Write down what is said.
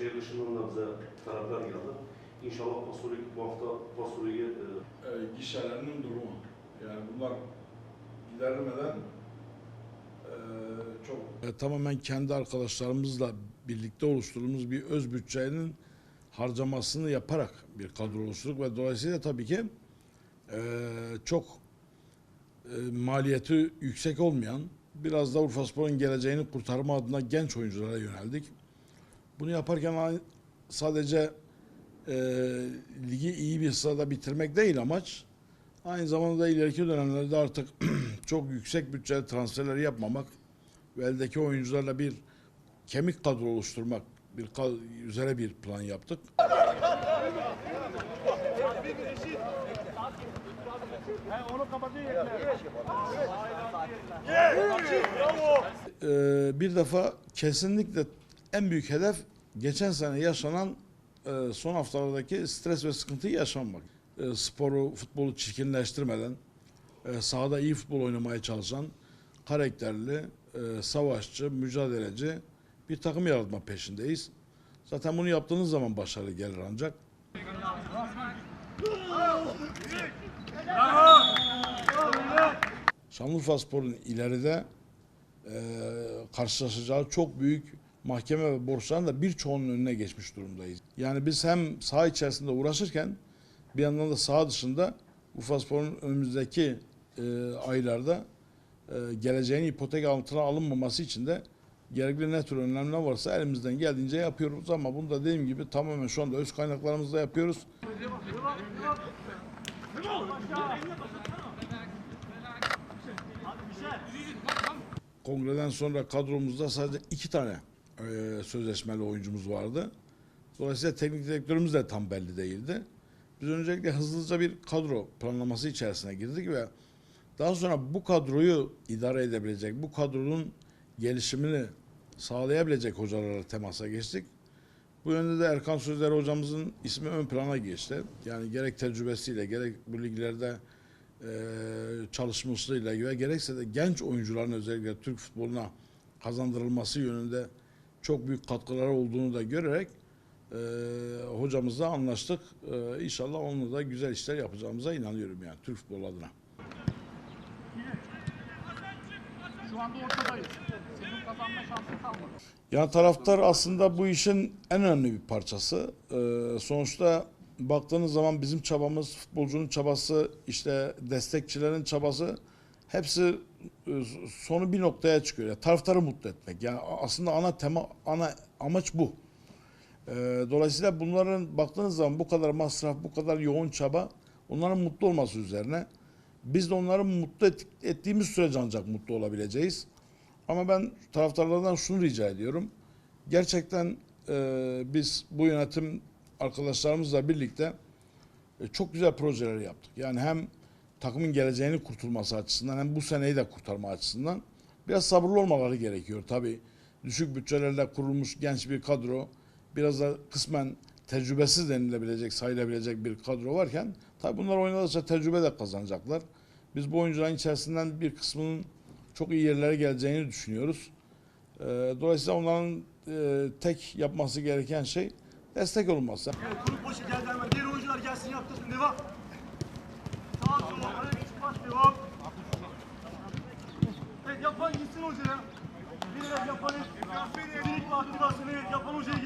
şehir dışından da bize talepler geldi. İnşallah Pasurik bu hafta Pasurik'e e, e, gişelerinin durumu. Yani bunlar giderilmeden e, çok E, tamamen kendi arkadaşlarımızla birlikte oluşturduğumuz bir öz bütçenin harcamasını yaparak bir kadro oluşturduk ve dolayısıyla tabii ki e, çok e, maliyeti yüksek olmayan biraz da Urfaspor'un geleceğini kurtarma adına genç oyunculara yöneldik. Bunu yaparken sadece e, ligi iyi bir sırada bitirmek değil amaç. Aynı zamanda ileriki dönemlerde artık çok yüksek bütçeli transferleri yapmamak ve eldeki oyuncularla bir kemik kadro oluşturmak bir ka- üzere bir plan yaptık. Ee, bir defa kesinlikle en büyük hedef geçen sene yaşanan e, son haftalardaki stres ve sıkıntıyı yaşanmak. E, sporu, futbolu çirkinleştirmeden, e, sahada iyi futbol oynamaya çalışan, karakterli, e, savaşçı, mücadeleci bir takım yaratma peşindeyiz. Zaten bunu yaptığınız zaman başarı gelir ancak. Şanlıurfa Spor'un ileride e, karşılaşacağı çok büyük mahkeme ve borçların da birçoğunun önüne geçmiş durumdayız. Yani biz hem saha içerisinde uğraşırken bir yandan da saha dışında Urfaspor'un önümüzdeki e, aylarda e, geleceğin ipotek altına alınmaması için de gerekli ne tür önlemler varsa elimizden geldiğince yapıyoruz ama bunu da dediğim gibi tamamen şu anda öz kaynaklarımızla yapıyoruz. Kongreden sonra kadromuzda sadece iki tane e, sözleşmeli oyuncumuz vardı. Dolayısıyla teknik direktörümüz de tam belli değildi. Biz öncelikle hızlıca bir kadro planlaması içerisine girdik ve daha sonra bu kadroyu idare edebilecek, bu kadronun gelişimini sağlayabilecek hocalarla temasa geçtik. Bu yönde de Erkan Sözler hocamızın ismi ön plana geçti. Yani gerek tecrübesiyle, gerek bu liglerde e, çalışmasıyla ve gerekse de genç oyuncuların özellikle Türk futboluna kazandırılması yönünde çok büyük katkıları olduğunu da görerek e, hocamızla anlaştık. E, inşallah onunla da güzel işler yapacağımıza inanıyorum yani Türk futbolu adına. Şu anda ortadayız. Senin kazanma şansın kalmadı. Yani taraftar aslında bu işin en önemli bir parçası. Ee, sonuçta baktığınız zaman bizim çabamız, futbolcunun çabası, işte destekçilerin çabası hepsi e, sonu bir noktaya çıkıyor. Yani taraftarı mutlu etmek. Yani aslında ana tema, ana amaç bu. Ee, dolayısıyla bunların baktığınız zaman bu kadar masraf, bu kadar yoğun çaba onların mutlu olması üzerine. Biz de onları mutlu et- ettiğimiz sürece ancak mutlu olabileceğiz. Ama ben taraftarlardan şunu rica ediyorum. Gerçekten e, biz bu yönetim arkadaşlarımızla birlikte e, çok güzel projeler yaptık. Yani hem takımın geleceğini kurtulması açısından hem bu seneyi de kurtarma açısından biraz sabırlı olmaları gerekiyor. Tabii düşük bütçelerle kurulmuş genç bir kadro biraz da kısmen tecrübesiz denilebilecek, sayılabilecek bir kadro varken tabii bunlar oynadıkça tecrübe de kazanacaklar. Biz bu oyuncuların içerisinden bir kısmının çok iyi yerlere geleceğini düşünüyoruz. Ee, Dolayısıyla onların e, tek yapması gereken şey destek olması. Evet, grup başı geldi hemen. Diğer oyuncular gelsin yaptırsın. Sağ gitsin hocaya. Bilerek ve aktivasını evet, yapan hocaya